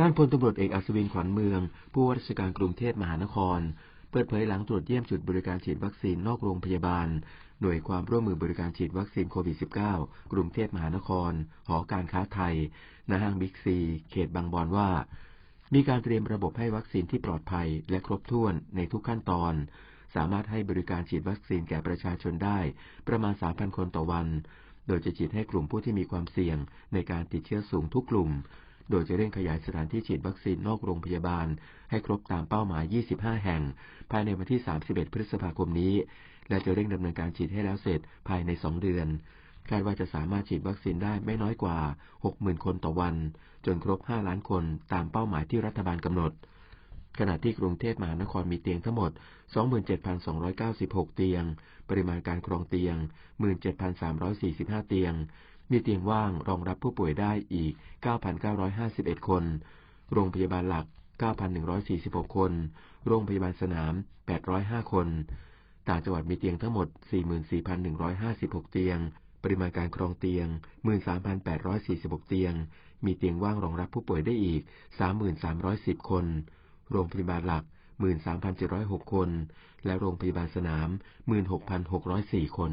ด้านพลตำรวจเอกอัศวินขวัญเมือง ผู้ว่าราชการกรุงเทพมหานคร เปิดเผยหลังตรวจเยี่ยมจุดบริการฉีดวัคซีนนอกโรงพยาบาล หน่วยความร่วมมือบริการฉีดวัคซีนโควิด -19 กรุงเทพมหานคร หอการค้าไทยณห้างบิ๊กซี เขตบางบอนว่า มีการเตรียมระบบให้วัคซีนที่ปลอดภัยและครบถ้วนในทุกขั้นตอน สามารถให้บริการฉีดวัคซีนแก่ประชาชนได้ ประมาณ 3,000 คนต่อวัน โดยจะฉีดให้กลุ่มผู้ที่มีความเสี่ยงในการติดเชื้อสูงทุกกลุ่ม โดยจะเร่งขยายสถานที่ฉีดวัคซีนนอกโรงพยาบาล ให้ครบตามเป้าหมาย 25 แห่ง ภายในวันที่ 31 พฤษภาคมนี้ และจะเร่งดำเนินการฉีดให้แล้วเสร็จภายใน 2 เดือนคาดว่าจะสามารถฉีดวัคซีนได้ไม่น้อยกว่า 60,000 คนต่อวัน จนครบ 5 ล้านคนตามเป้าหมายที่รัฐบาลกำหนด ขณะที่กรุงเทพมหานครมีเตียงทั้งหมด 27,296 เตียง ปริมาณการครองเตียง 17,345 เตียง มีเตียงว่างรองรับผู้ป่วยได้อีก 9,951 คน โรงพยาบาลหลัก 9,146 คน โรงพยาบาลสนาม 805 คน ต่างจังหวัดมีเตียงทั้งหมด 44,156 เตียง ปริมาณการครองเตียง 13,846 เตียง มีเตียงว่างรองรับผู้ป่วยได้อีก 3,310 คน โรงพยาบาลหลัก 13,706 คน และโรงพยาบาลสนาม 16,604 คน